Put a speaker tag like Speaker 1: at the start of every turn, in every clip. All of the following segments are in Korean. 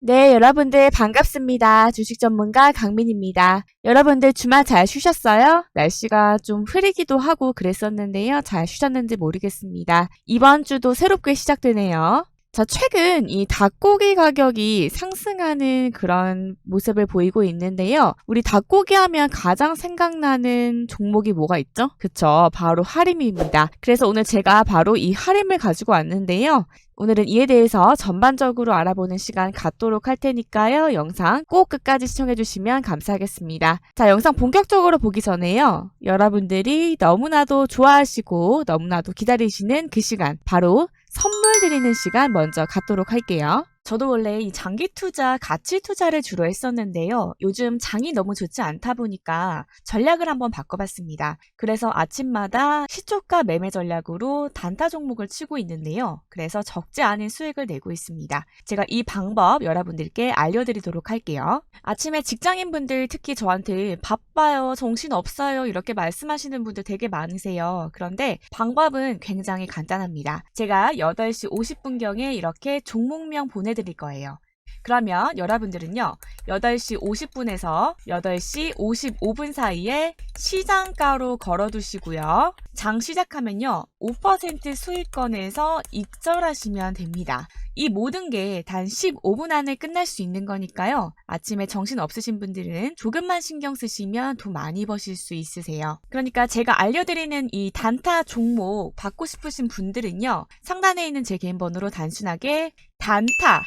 Speaker 1: 네, 여러분들 반갑습니다. 주식 전문가 강민입니다. 여러분들 주말 잘 쉬셨어요? 날씨가 좀 흐리기도 하고 그랬었는데요. 잘 쉬셨는지 모르겠습니다. 이번 주도 새롭게 시작되네요. 자, 최근 이 닭고기 가격이 상승하는 그런 모습을 보이고 있는데요. 우리 닭고기 하면 가장 생각나는 종목이 뭐가 있죠? 그쵸. 바로 하림입니다. 그래서 오늘 제가 바로 이 하림을 가지고 왔는데요. 오늘은 이에 대해서 전반적으로 알아보는 시간 갖도록 할 테니까요. 영상 꼭 끝까지 시청해주시면 감사하겠습니다. 자, 영상 본격적으로 보기 전에요. 여러분들이 너무나도 좋아하시고 너무나도 기다리시는 그 시간, 바로 선물 드리는 시간 먼저 갖도록 할게요. 저도 원래 이 장기 투자, 가치 투자를 주로 했었는데요. 요즘 장이 너무 좋지 않다 보니까 전략을 한번 바꿔봤습니다. 그래서 아침마다 시초가 매매 전략으로 단타 종목을 치고 있는데요. 그래서 적지 않은 수익을 내고 있습니다. 제가 이 방법 여러분들께 알려드리도록 할게요. 아침에 직장인분들 특히 저한테 바빠요, 정신 없어요 이렇게 말씀하시는 분들 되게 많으세요. 그런데 방법은 굉장히 간단합니다. 제가 8시 50분경에 이렇게 종목명 보내 드릴 거예요. 그러면 여러분들은요, 8시 50분에서 8시 55분 사이에 시장가로 걸어두시고요. 장 시작하면요, 5% 수익권에서 익절하시면 됩니다. 이 모든 게 단 15분 안에 끝날 수 있는 거니까요. 아침에 정신 없으신 분들은 조금만 신경 쓰시면 돈 많이 버실 수 있으세요. 그러니까 제가 알려드리는 이 단타 종목 받고 싶으신 분들은요. 상단에 있는 제 개인 번호로 단순하게 단타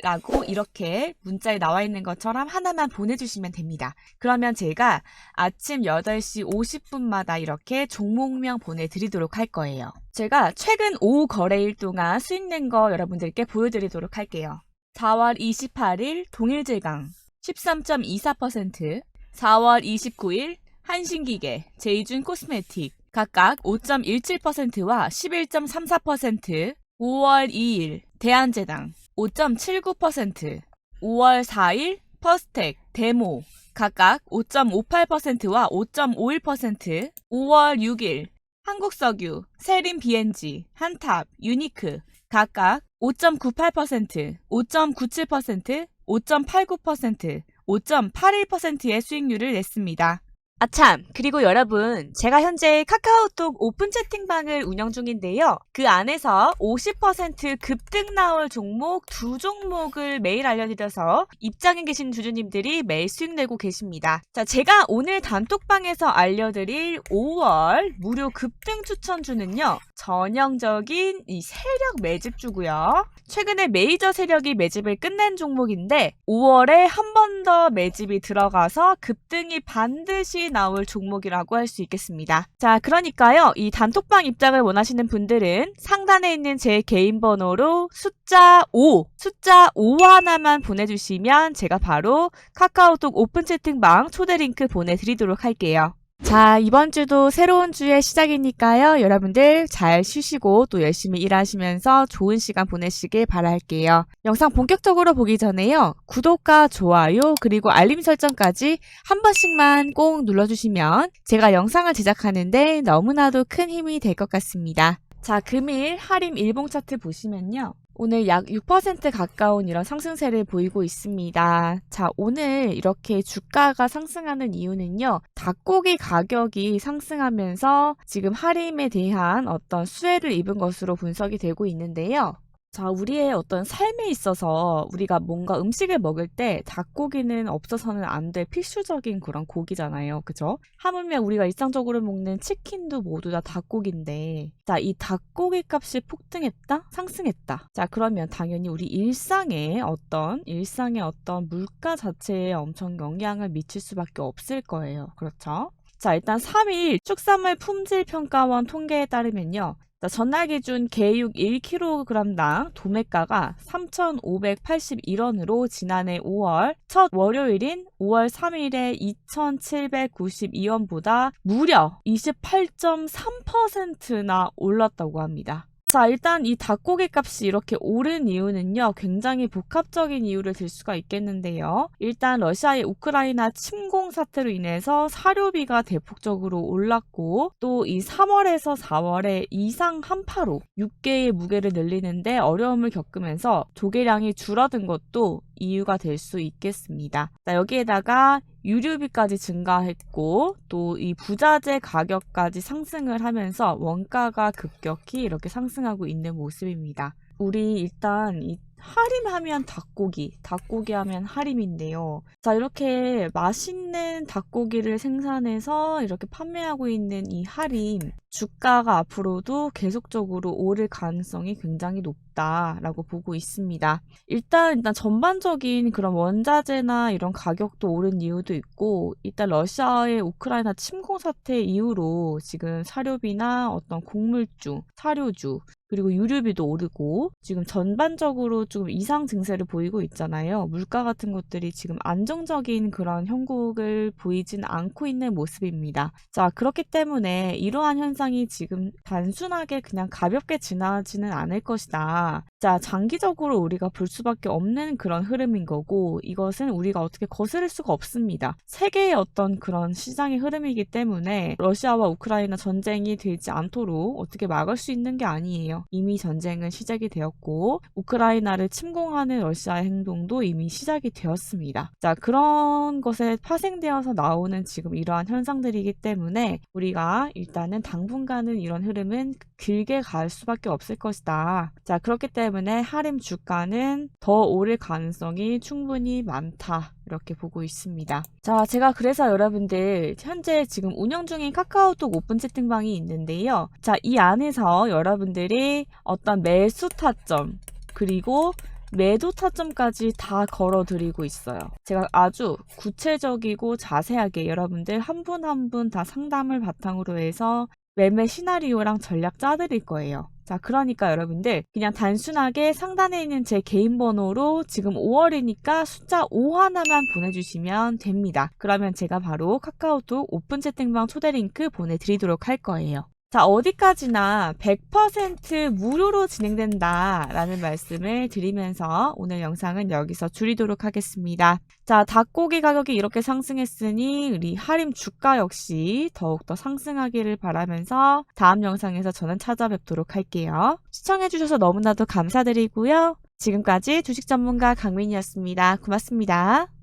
Speaker 1: 라고 이렇게 문자에 나와 있는 것처럼 하나만 보내주시면 됩니다. 그러면 제가 아침 8시 50분마다 이렇게 종목명 보내드리도록 할 거예요. 제가 최근 5 거래일 동안 수익 낸 거 여러분들께 보여드리도록 할게요. 4월 28일 동일제강 13.24%, 4월 29일 한신기계, 제이준 코스메틱 각각 5.17%와 11.34%, 5월 2일 대한제당 5.79%, 5월 4일 퍼스텍, 데모 각각 5.58%와 5.51%, 5월 6일 한국석유, 세림 BNG, 한탑, 유니크 각각 5.98%, 5.97%, 5.89%, 5.81%의 수익률을 냈습니다. 아참, 그리고 여러분, 제가 현재 카카오톡 오픈 채팅방을 운영 중인데요. 그 안에서 50% 급등 나올 종목 두 종목을 매일 알려드려서 입장에 계신 주주님들이 매일 수익 내고 계십니다. 자, 제가 오늘 단톡방에서 알려드릴 5월 무료 급등 추천주는요. 전형적인 이 세력 매집주고요. 최근에 메이저 세력이 매집을 끝낸 종목인데 5월에 한 번 더 매집이 들어가서 급등이 반드시 나올 종목이라고 할 수 있겠습니다. 자, 그러니까요. 이 단톡방 입장을 원하시는 분들은 상단에 있는 제 개인 번호로 숫자 5, 숫자 5 하나만 보내주시면 제가 바로 카카오톡 오픈 채팅방 초대 링크 보내드리도록 할게요. 자, 이번 주도 새로운 주의 시작이니까요. 여러분들 잘 쉬시고 또 열심히 일하시면서 좋은 시간 보내시길 바랄게요. 영상 본격적으로 보기 전에요. 구독과 좋아요, 그리고 알림 설정까지 한 번씩만 꼭 눌러주시면 제가 영상을 제작하는데 너무나도 큰 힘이 될 것 같습니다. 자, 금일 하림 일봉 차트 보시면요. 오늘 약 6% 가까운 이런 상승세를 보이고 있습니다. 자, 오늘 이렇게 주가가 상승하는 이유는요. 닭고기 가격이 상승하면서 지금 할인에 대한 어떤 수혜를 입은 것으로 분석이 되고 있는데요. 자, 우리의 어떤 삶에 있어서 우리가 뭔가 음식을 먹을 때 닭고기는 없어서는 안 될 필수적인 그런 고기잖아요. 그죠? 하물며 우리가 일상적으로 먹는 치킨도 모두 다 닭고기인데, 자, 이 닭고기 값이 폭등했다? 상승했다. 자, 그러면 당연히 우리 일상에 어떤, 일상의 어떤 물가 자체에 엄청 영향을 미칠 수밖에 없을 거예요. 그렇죠? 자, 일단 3일 축산물 품질 평가원 통계에 따르면요. 자, 전날 기준 개육 1kg당 도매가가 3,581원으로 지난해 5월 첫 월요일인 5월 3일에 2,792원보다 무려 28.3%나 올랐다고 합니다. 자, 일단 이 닭고기 값이 이렇게 오른 이유는요, 굉장히 복합적인 이유를 들 수가 있겠는데요. 일단 러시아의 우크라이나 침공 사태로 인해서 사료비가 대폭적으로 올랐고, 또 이 3월에서 4월에 이상 한파로 6개의 무게를 늘리는데 어려움을 겪으면서 조개량이 줄어든 것도 이유가 될 수 있겠습니다. 자, 여기에다가 유류비까지 증가했고 또 이 부자재 가격까지 상승을 하면서 원가가 급격히 이렇게 상승하고 있는 모습입니다. 우리 일단 이 하림하면 닭고기, 닭고기 하면 하림인데요. 자, 이렇게 맛있는 닭고기를 생산해서 이렇게 판매하고 있는 이 하림, 주가가 앞으로도 계속적으로 오를 가능성이 굉장히 높다라고 보고 있습니다. 일단, 일단 전반적인 그런 원자재나 이런 가격도 오른 이유도 있고, 일단 러시아의 우크라이나 침공 사태 이후로 지금 사료비나 어떤 곡물주, 사료주, 그리고 유류비도 오르고 지금 전반적으로 좀 이상 증세를 보이고 있잖아요. 물가 같은 것들이 지금 안정적인 그런 형국을 보이진 않고 있는 모습입니다. 자, 그렇기 때문에 이러한 현상이 지금 단순하게 그냥 가볍게 지나지는 않을 것이다. 자, 장기적으로 우리가 볼 수밖에 없는 그런 흐름인 거고 이것은 우리가 어떻게 거스를 수가 없습니다. 세계의 어떤 그런 시장의 흐름이기 때문에 러시아와 우크라이나 전쟁이 되지 않도록 어떻게 막을 수 있는 게 아니에요. 이미 전쟁은 시작이 되었고 우크라이나 를 침공하는 러시아의 행동도 이미 시작이 되었습니다. 자, 그런 것에 파생되어서 나오는 지금 이러한 현상들이기 때문에 우리가 일단은 당분간은 이런 흐름은 길게 갈 수밖에 없을 것이다. 자, 그렇기 때문에 하림 주가는 더 오를 가능성이 충분히 많다. 이렇게 보고 있습니다. 자, 제가 그래서 여러분들 현재 지금 운영 중인 카카오톡 오픈 채팅방이 있는데요. 자, 이 안에서 여러분들이 어떤 매수 타점 그리고 매도 타점까지 다 걸어 드리고 있어요. 제가 아주 구체적이고 자세하게 여러분들 한 분 한 분 다 상담을 바탕으로 해서 매매 시나리오랑 전략 짜드릴 거예요. 자, 그러니까 여러분들 그냥 단순하게 상단에 있는 제 개인 번호로 지금 5월이니까 숫자 5 하나만 보내주시면 됩니다. 그러면 제가 바로 카카오톡 오픈 채팅방 초대 링크 보내드리도록 할 거예요. 자, 어디까지나 100% 무료로 진행된다 라는 말씀을 드리면서 오늘 영상은 여기서 줄이도록 하겠습니다. 자, 닭고기 가격이 이렇게 상승했으니 우리 하림 주가 역시 더욱더 상승하기를 바라면서 다음 영상에서 저는 찾아뵙도록 할게요. 시청해주셔서 너무나도 감사드리고요. 지금까지 주식 전문가 강민이었습니다. 고맙습니다.